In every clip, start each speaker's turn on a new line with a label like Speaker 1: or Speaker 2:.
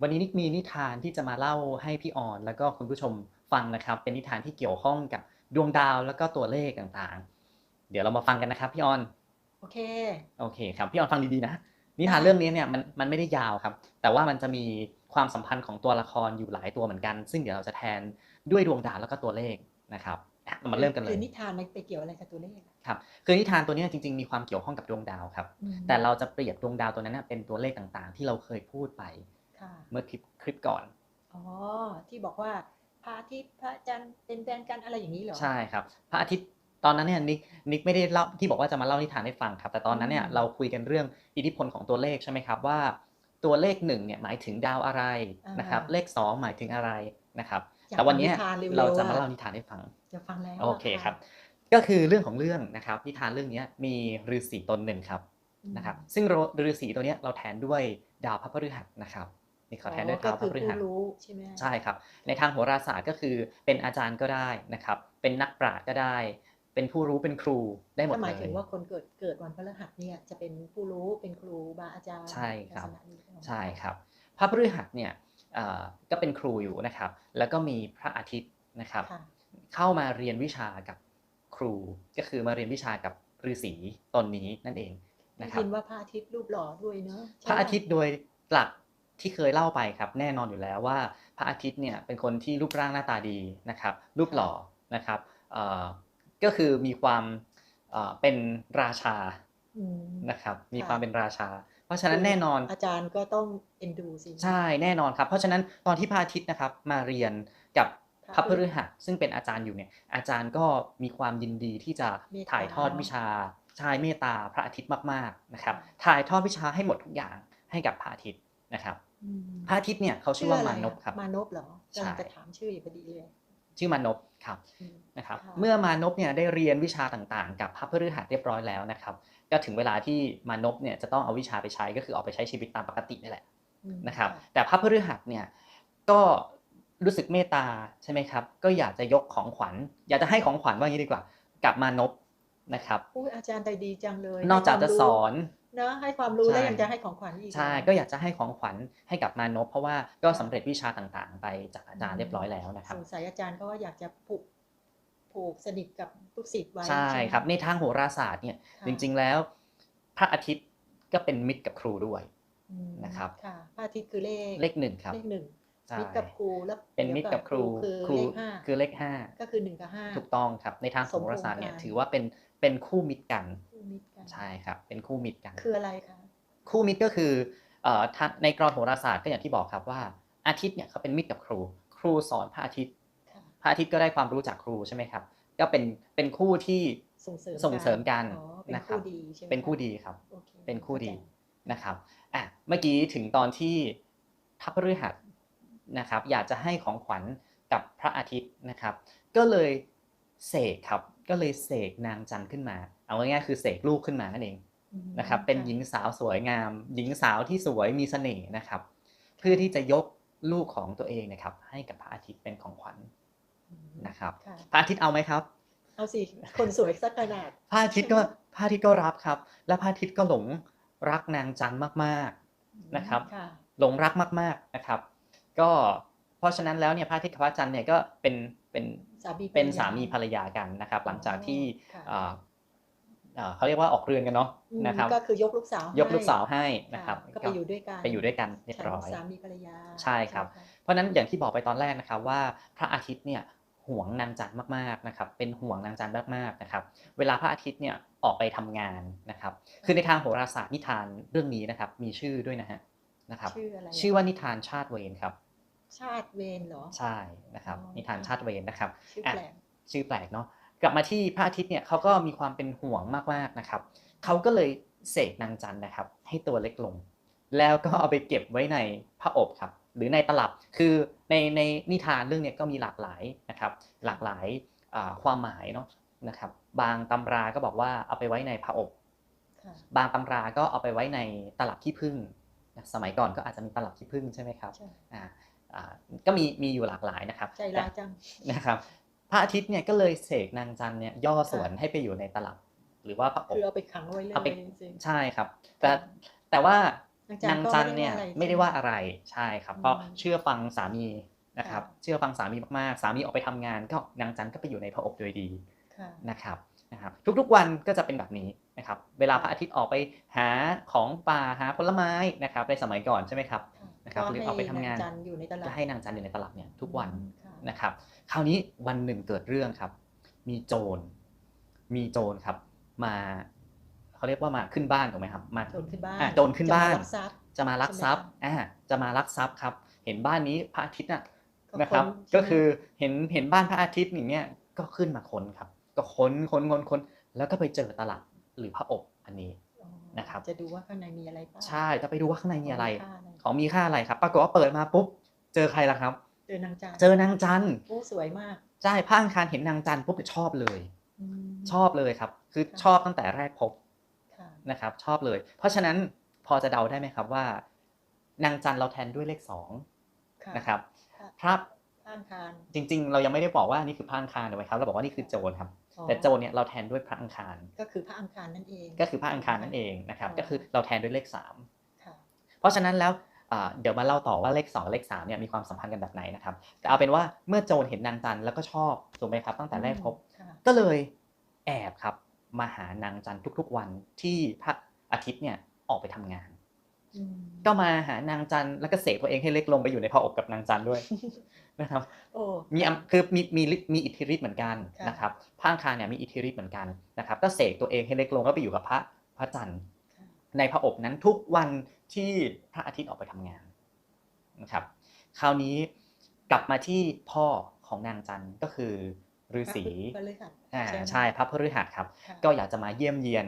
Speaker 1: วันนี้นิกมีนิทานที่จะมาเล่าให้พี่ออนแล้วก็คุณผู้ชมฟังนะครับ เป็นนิทานที่เกี่ยวข้องกับดวงดาวแล้วก็ตัวเลขต่างๆ เดี๋ยวเรามาฟังกันนะครับพี่ออน
Speaker 2: โอเค
Speaker 1: โอเคครับพี่ออนฟังดีๆนะ นิทานเรื่องนี้เนี่ยมันมันไม่ได้ยาวครับ แต่ว่ามันจะมีความสัมพันธ์ของตัวละครอยู่หลายตัวเหมือนกัน ซึ่งเดี๋ยวเราจะแทนด้วยดวงดาวแล้วก็ตัวเลขนะครับอะเรามาเริ่มกันเล
Speaker 2: คื
Speaker 1: ย
Speaker 2: อนิทานมันไปเกี่ยวอะไรกับตัวเลขอะ
Speaker 1: ครับคือนิทานตัวเนี้ยจริงๆมีความเกี่ยวข้องกับดวงดาวครับ
Speaker 2: อืม
Speaker 1: แต่เราจะเปรียบดวงดาวตัวนั้นนะเป็นตัวเลขต่างๆ ที่เราเคยพูดไป
Speaker 2: ค่ะ
Speaker 1: เมื่อคลิปคลิปก่อน
Speaker 2: อ๋อที่บอกว่าพระอาทิตย์พระจันทร์เป็นแฟนกันอะไรอย่างนี้เหรอ
Speaker 1: ใช่ครับ พระอาทิตย์ตอนนั้นเนี่ยนิกนิกไม่ได้เล่าที่บอกว่าจะมาเล่านิทานให้ฟังครับ แต่ตอนนั้นเนี่ย
Speaker 2: อืม
Speaker 1: เราคุยกันเรื่องอิทธิพลของตัวเลขใช่ไหมครับว่า ตัวเลขหนึ่งเนี่ยหมายถึงดาวอะไรนะครับ เลขสองหมายถึงอะไรนะครับ
Speaker 2: อยาก
Speaker 1: แต่วันเนี้ย
Speaker 2: ฟังนิทานเร็วๆ
Speaker 1: เราจะมา
Speaker 2: อะ
Speaker 1: เล่านิทานให้ฟัง
Speaker 2: จะฟังแล้ว
Speaker 1: โอเคครับ ก็คือเรื่องของเรื่องนะครับ นิทานเรื่องเนี้ยมีฤาษีตนหนึ่งครับ
Speaker 2: อืม
Speaker 1: นะครับ ซึ่งฤาษีตัวเนี้ยเราแทนด้วยดาวพระพฤหัสนะครับ นี่เขาแทนด้วยดาวพ
Speaker 2: ก็
Speaker 1: ระ
Speaker 2: คือ
Speaker 1: พฤหัส
Speaker 2: ผู้รู้ใช่ไหม
Speaker 1: ใช่ครับ ในทางโหราศาสตร์ก็คือเป็นอาจารย์ก็ได้นะครับ เป็นนักปราชญ์ก็ได้ เป็นผู้รู้เป็นครูได้หมด
Speaker 2: ก็ห
Speaker 1: เล
Speaker 2: มายถึ
Speaker 1: ย
Speaker 2: งว่าคนเกิดเกิดวันพฤหัสเนี่ยจะเป็นผู้รู้เป็นครูบาอาจารย์
Speaker 1: ใช่ครับ
Speaker 2: ลักษณะนี้
Speaker 1: ใช่ครับพระพฤหัสเนี่ยเอ่อก็เป็นครูอยู่นะครับ แล้วก็มีพระอาทิตย์นะครับ
Speaker 2: ค่ะ
Speaker 1: เข้ามาเรียนวิชากับครูก็คือมาเรียนวิชากับฤาษีตนนี้นั่นเอง
Speaker 2: ได้
Speaker 1: นะครับ
Speaker 2: ยินว่าพระอาทิตย์รูปหล่อด้วยเนอะ
Speaker 1: พระอาทิตย์โดยหลัก ที่เคยเล่าไปครับแน่นอนอยู่แล้วว่า พระอาทิตย์เนี่ยเป็นคนที่รูปร่างหน้าตาดีนะครับรูปหล่อนะครับเอ่อก็คือมีความเอ่อเป็นราชา
Speaker 2: อืม
Speaker 1: นะครับมี
Speaker 2: ค่ะ
Speaker 1: ความเป็นราชา เพราะฉะนั้นแน่นอน
Speaker 2: อาจารย์ก็ต้องเอ็นดูสิ
Speaker 1: ใช่แน่นอนครับ เพราะฉะนั้นตอนที่พระอาทิตย์นะครับมาเรียนกับพระพฤหัสซึ่งเป็นอาจารย์อยู่เนี่ยอาจารย์ก็มีความยินดีที่จะ
Speaker 2: เมตตา
Speaker 1: ถ่ายทอดวิชาชายเมตตาพระอาทิตย์มากๆนะครับถ่ายทอดวิชาให้หมดทุกอย่างให้กับพระอาทิตย์นะครับ
Speaker 2: อืม
Speaker 1: พระอาทิตย์เนี่ยเขาชื่อว่าะ
Speaker 2: ไร
Speaker 1: มานพครับ
Speaker 2: มานพเหรอ
Speaker 1: ใช่
Speaker 2: กำลังจะถามชื่ออยู่พอดีเลย
Speaker 1: ชื่อมานพครับ
Speaker 2: อืม
Speaker 1: นะครับ
Speaker 2: ค่ะ
Speaker 1: เมื่อมานพเนี่ยได้เรียนวิชาต่างๆ กับพระพฤหัสเรียบร้อยแล้วนะครับ ก็ถึงเวลาที่มานพเนี่ยจะต้องเอาวิชาไปใช้ก็คือออกไปใช้ชีวิตตามปกตินี่แหละ
Speaker 2: อืม
Speaker 1: นะครับ
Speaker 2: ค่ะ
Speaker 1: แต่พระพฤหัสเนี่ยก็รู้สึกเมตตาใช่ไหมครับ ก็อยากจะยกของขวัญ อยากจะให้ของขวัญว่างี้ดีกว่า กับมานพนะครับ
Speaker 2: อุ้ยอาจารย์ใจดีจังเลย
Speaker 1: นอกจากจะสอน
Speaker 2: เนอะให้ความรู้
Speaker 1: ใช่
Speaker 2: แล้วยังจะให้ของขวัญอีก
Speaker 1: ใช่ก็อยากจะให้ของขวัญให้กับมานพเพราะว่าก็สำเร็จวิชาต่างๆ ไปจากอาจารย์เรียบร้อยแล้วนะครับ
Speaker 2: สงสัยอาจารย์ก็ว่าอยากจะผูกผูกสนิทกับลูกศิษย์ไว้
Speaker 1: ใช่
Speaker 2: ไหม
Speaker 1: ครับในทางโหราศาสตร์เนี่ย
Speaker 2: ค่ะ
Speaker 1: จริงๆแล้ว พระอาทิตย์ก็เป็นมิตรกับครูด้วย
Speaker 2: อืม
Speaker 1: นะครับ
Speaker 2: ค่ะพระอาทิตย์คือเลข
Speaker 1: เลขหนึ่งครับ
Speaker 2: เลขหนึ่ง
Speaker 1: ใช่
Speaker 2: มิตรกับครูแล้ว
Speaker 1: เป็นมิตรกับครู
Speaker 2: คือ
Speaker 1: ครู
Speaker 2: เลขห้า
Speaker 1: คือเลขห้า
Speaker 2: ก็คือหนึ่งกับห้า
Speaker 1: ถูกต้องครับในทางโหราศาสตร์เนี่ย
Speaker 2: สมพงษ์กัน
Speaker 1: ถือว่าเป็นเป็นคู่มิตรกัน
Speaker 2: คู่ มิตรกัน
Speaker 1: ใช่ครับ เป็นคู่มิตรกัน
Speaker 2: คืออะไรคะ
Speaker 1: คู่มิตรก็คือเอ่อทางในกรอนโหราศาสตร์ก็อย่างที่บอกครับว่า อาทิตย์เนี่ยเขาเป็นมิตรกับครู ครูสอนพระอาทิตย์
Speaker 2: ค่ะ
Speaker 1: พระอาทิตย์ก็ได้ความรู้จากครูใช่ไหมครับ ก็เป็นเป็นคู่ที่
Speaker 2: ส่งเสริม
Speaker 1: ส่งเสริมกัน
Speaker 2: อ๋อเป็น
Speaker 1: นะครับ
Speaker 2: คู่ดีใช่ไหม
Speaker 1: เป็นคู่ะดีครับ
Speaker 2: โอเค
Speaker 1: เป็นคู่ดี
Speaker 2: ข้าใจ
Speaker 1: นะครับอะเมื่อกี้ถึงตอนที่พระพฤหัสนะครับ อยากจะให้ของขวัญกับพระอาทิตย์นะครับ ก็เลยเสกครับ ก็เลยเสกนางจันทร์ขึ้นมา เอาง่ายๆคือเสกลูกขึ้นมานั่นเอง
Speaker 2: อืม
Speaker 1: นะครับ เป็นหญิงสาวสวยงาม หญิงสาวที่สวยมีเสน่ห์นะครับ เพื่อที่จะยกลูกของตัวเองนะครับ ให้กับพระอาทิตย์เป็นของขวัญ
Speaker 2: อืม
Speaker 1: นะครับ
Speaker 2: ค่ะ
Speaker 1: พระอาทิตย์เอาไหมครับ
Speaker 2: เอาสิคนสวยสักขนาด
Speaker 1: พระอาทิตย์ก็พระอาทิตย์ก็รับครับ และพระอาทิตย์ก็หลงรักนางจันทร์มากๆนะครับ
Speaker 2: ค่ะ
Speaker 1: หลงรักมากๆนะครับ ก็เพราะฉะนั้นแล้วเนี่ยพระอาทิตย์กับพระจันทร์เนี่ยก็เป็นเป็น
Speaker 2: สามี
Speaker 1: เป็น
Speaker 2: ภรรยา
Speaker 1: สามีภรรยากันนะครับ หลังจากที่
Speaker 2: ค่ะ
Speaker 1: อ่าอ่า เขาเรียกว่าออกเรือนกันเนาะ
Speaker 2: อืม
Speaker 1: นะครับ
Speaker 2: ก็คือยกลูกสาวย
Speaker 1: กลูกสาวให้นะครับ
Speaker 2: ก็ไปอยู่ด้วยกัน
Speaker 1: ไปอยู่ด้วยกันเรียบร้อย
Speaker 2: ฉันสามีภรรยา
Speaker 1: ใช่ครับะเพราะฉะนั้นอย่างที่บอกไปตอนแรกนะครับว่าพระอาทิตย์เนี่ยห่วงนางจันทร์มากๆนะครับ เป็นห่วงนางจันทร์มากๆนะครับ เวลาพระอาทิตย์เนี่ยออกไปทำงานนะครับ คือในทางโหราศาสตร์นิทานเรื่องนี้นะครับ มีชื่อด้วยนะฮะนะครับ
Speaker 2: ชื่ออะไร
Speaker 1: ชื่อว่านิทานชาติเวรครับ
Speaker 2: ชาติเวรเหรอ
Speaker 1: ใช่นะครับ
Speaker 2: อ๋อ
Speaker 1: นิทานชาติเวรนะครับ
Speaker 2: ชื่อ
Speaker 1: อะ
Speaker 2: แปลก
Speaker 1: ชื่อแปลกเนาะ กลับมาที่พระอาทิตย์เนี่ยเขาก็มีความเป็นห่วงมากๆนะครับเขาก็เลยเสกนางจันทร์นะครับ ให้ตัวเล็กลง แล้วก็เอาไปเก็บไว้ในพระอบครับ หรือในตลับคือในในนิทานเรื่องเนี้ยก็มีหลากหลายนะครับ หลากหลายอ่าความหมายเนาะนะครับ บางตำราก็บอกว่าเอาไปไว้ในพระอบ
Speaker 2: ค่ะ
Speaker 1: บางตำราก็เอาไปไว้ในตลับขี้ผึ้งนะสมัยก่อนก็อาจจะมีตลับขี้ผึ้งใช่ไหมครับ
Speaker 2: ใช่
Speaker 1: อ่าอ่าก็มีมีอยู่หลากหลายนะครับ
Speaker 2: ใจร้ายจัง
Speaker 1: นะครับพ ระอาทิตย์เนี่ยก็เลยเสกนางจันทร์เนี่ยย่อส่วนให้ไปอยู่ในตลับ หรือว่าพระอบ
Speaker 2: คือเอาไปขังไว้เลย
Speaker 1: เอาไป
Speaker 2: จริง
Speaker 1: ใช่ครับ แต่แต่ว่า
Speaker 2: นางจันทร์ก็
Speaker 1: นางจันทร์เนี่ย
Speaker 2: ไม่
Speaker 1: ไม่
Speaker 2: ได้
Speaker 1: ได้
Speaker 2: ว่า
Speaker 1: ว่า
Speaker 2: อะไร
Speaker 1: อะไรใช่ครับ
Speaker 2: อืม
Speaker 1: ก็เชื่อฟังสามีนะครับ
Speaker 2: ค่ะ
Speaker 1: เชื่อฟังสามีมากๆ สามีออกไปทำงาน ก็นางจันทร์ก็ไปอยู่ในพระอบโดยดี
Speaker 2: ค่ะ
Speaker 1: นะครับนะครับ ทุกๆวันก็จะเป็นแบบนี้นะครับ เวลาพระอาทิตย์ออกไปหาของป่าหาผลไม้นะครับในสมัยก่อนใช่ไหมครับนะครับ
Speaker 2: ก็
Speaker 1: หรือ
Speaker 2: ให้
Speaker 1: ออกไปทำงาน
Speaker 2: จันทร์อยู่ในตลาด
Speaker 1: ก็ให้นางจันทร์อยู่ในตลับเนี่ยทุกวัน
Speaker 2: ค่ะ
Speaker 1: นะครับ คราวนี้วันหนึ่งเกิดเรื่องครับ มีโจร มีโจรครับ มาเขาเรียกว่ามาขึ้นบ้านถูกไหมครับ มา
Speaker 2: โจรขึ้นบ้าน
Speaker 1: อะโจรขึ้นบ้าน
Speaker 2: จะมลักทรัพย์
Speaker 1: จะมาลักทรัพย์
Speaker 2: ใช่ไหมคะ
Speaker 1: อ่าจะมาลักทรัพย์ครับ เห็นบ้านนี้พระอาทิตย์น่ะ
Speaker 2: ก็
Speaker 1: นะครับ
Speaker 2: น
Speaker 1: ก็
Speaker 2: ใช่ไหม
Speaker 1: คือเห็นเห็นบ้านพระอาทิตย์อย่างเงี้ยก็ขึ้นมาค้นครับ ก็ค้นค้นค้นค้นแล้วก็ไปเจอตลับหรือพระอบอันนี้
Speaker 2: อ๋อ
Speaker 1: นะครับ
Speaker 2: จะดูว่าข้างในมีอะไรบ้าง
Speaker 1: ใช่จะไปดูว่าข้างในมีอะไร
Speaker 2: ค่าอะไร
Speaker 1: ของมีค่าอะไรครับ ปรากฏว่าเปิดมาปุ๊บเจอใครล่ะครับ
Speaker 2: เจอนางจันทร์
Speaker 1: เจอนางจันทร์
Speaker 2: โอ้สวยมาก
Speaker 1: ใช่พระอังคารเห็นนางจันทร์ปุ๊บชอบเลย
Speaker 2: ม
Speaker 1: ชอบเลยครับ คือ
Speaker 2: ค่ะ
Speaker 1: ชอบตั้งแต่แรกพบ
Speaker 2: ค่ะ
Speaker 1: นะครับ ชอบเลย เพราะฉะนั้นพอจะเดาได้ไหมครับว่า นางจันทร์เราแทนด้วยเลขสอง
Speaker 2: ค่ะ
Speaker 1: นะครับ
Speaker 2: ค่ะ
Speaker 1: พระ
Speaker 2: ข้างคาร
Speaker 1: จริง ๆ เรายังไม่ได้บอกว่านี่คือพระอังคารถูกไหมครับเราบอกว่านี่คือโจรครับ
Speaker 2: อ๋อ
Speaker 1: แต่โจรเนี่ยเราแทนด้วยพระอังคาร
Speaker 2: ก็คือพระอังคารนั่นเอง
Speaker 1: ก็คือพระอังคารนั่นเองนะครับ ก็คือเราแทนด้วยเลขสาม
Speaker 2: ค่ะ
Speaker 1: เพราะฉะนั้นแล้วอ่า เดี๋ยวมาเล่าต่อว่าเลข 2 เลข3เนี่ยมีความสัมพันธ์กันแบบไหนนะครับ แต่เอาเป็นว่าเมื่อโจรเห็นนางจันทร์แล้วก็ชอบถูกไหมครับตั้งแต่แรกพบ
Speaker 2: ค่ะ
Speaker 1: ก็เลยแอบครับมาหานางจันทร์ทุกๆวันที่พระอาทิตย์เนี่ยออกไปทำงาน
Speaker 2: อืม
Speaker 1: ก็มาหานางจันทร์แล้วก็เสกตัวเองให้เล็กลงไปอยู่ในพระอบกับนางจันทร์ด้วยนะครับ
Speaker 2: โอ้
Speaker 1: มีอำคือมีมีฤทธิ์มีอิทธิฤทธิ์เหมือนกัน
Speaker 2: ค่ะ
Speaker 1: นะครับพระอังคารเนี่ยมีอิทธิฤทธิ์เหมือนกันนะครับก็เสกตัวเองให้เล็กลงก็ไปอยู่กับพระพระจันทร์
Speaker 2: ค่ะ
Speaker 1: ในพระอบนั้นทุกวัน ที่พระอาทิตย์ออกไปทำงานนะครับ คราวนี้กลับมาที่พ่อของนางจันทร์ก็คือฤาษี
Speaker 2: พระฤหัส
Speaker 1: อ่า
Speaker 2: ไหม
Speaker 1: ใช่พระพฤหัสครับ
Speaker 2: ค่ะ
Speaker 1: ก็อยากจะมาเยี่ยมเยียน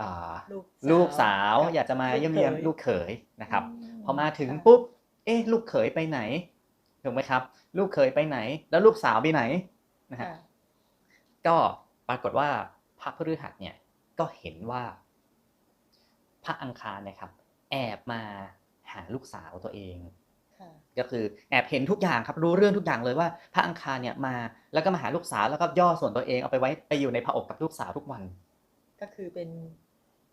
Speaker 1: อ่า
Speaker 2: ลูก
Speaker 1: ลูกสาว
Speaker 2: กับ
Speaker 1: อยากจะมาเยี่ยมเยียน
Speaker 2: ข
Speaker 1: ลูกเขยนะครับ
Speaker 2: ม
Speaker 1: พอมาถึง
Speaker 2: ค่ะ
Speaker 1: ปุ๊บ เอ๊ะลูกเขยไปไหนถูกไหมครับ ลูกเขยไปไหน แล้วลูกสาวไปไหนนะฮะ
Speaker 2: ค่ะ
Speaker 1: ก็ปรากฏว่าพระพฤหัสเนี่ยก็เห็นว่า พระอังคารเนะครับ แอบมาหาลูกสาวตัวเอง
Speaker 2: ค่ะ
Speaker 1: ก็คือแอบเห็นทุกอย่างครับรู้เรื่องทุกอย่างเลยว่า พระอังคารเนี่ยมาแล้วก็มาหาลูกสาวแล้วก็ย่อส่วนตัวเองเอาไปไว้ไปอยู่ในพระอกกับลูกสาวทุกวัน
Speaker 2: ก็คือเป็น